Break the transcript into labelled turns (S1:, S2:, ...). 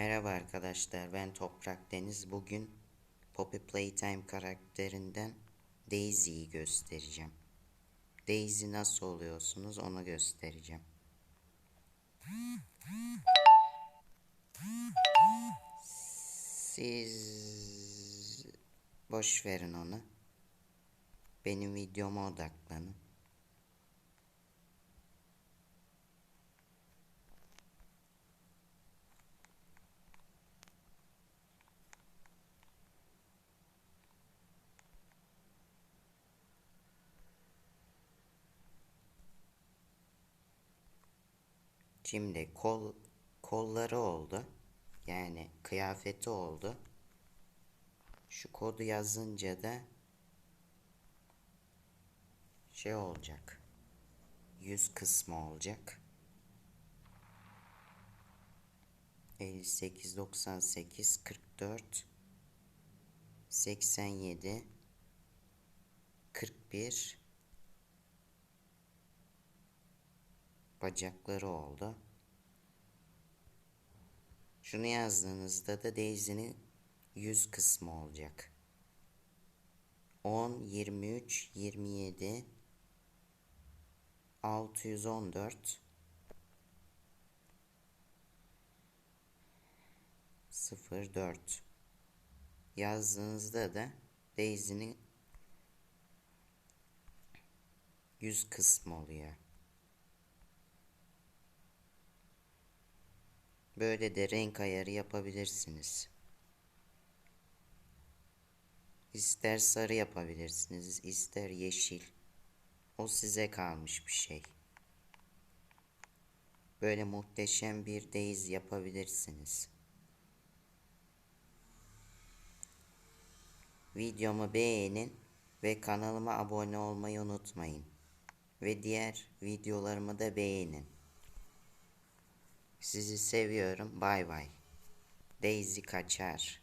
S1: Merhaba arkadaşlar ben Toprak Deniz bugün Poppy Playtime karakterinden Daisy'yi göstereceğim. Daisy nasıl oluyorsunuz onu göstereceğim. Siz boş verin onu. Benim videoma odaklanın. Şimdi kol kolları oldu. Yani kıyafeti oldu. Şu kodu yazınca da şey olacak. Yüz kısmı olacak. 58 98 44 87 41 bacakları oldu. Şunu yazdığınızda da Daisy'nin yüz kısmı olacak. 10, 23, 27, 614, 04 yazdığınızda da Daisy'nin yüz kısmı oluyor. Böyle de renk ayarı yapabilirsiniz. İster sarı yapabilirsiniz, ister yeşil. O size kalmış bir şey. Böyle muhteşem bir Daisy yapabilirsiniz. Videomu beğenin ve kanalıma abone olmayı unutmayın. Ve diğer videolarımı da beğenin. Sizi seviyorum. Bay bay. Daisy kaçar.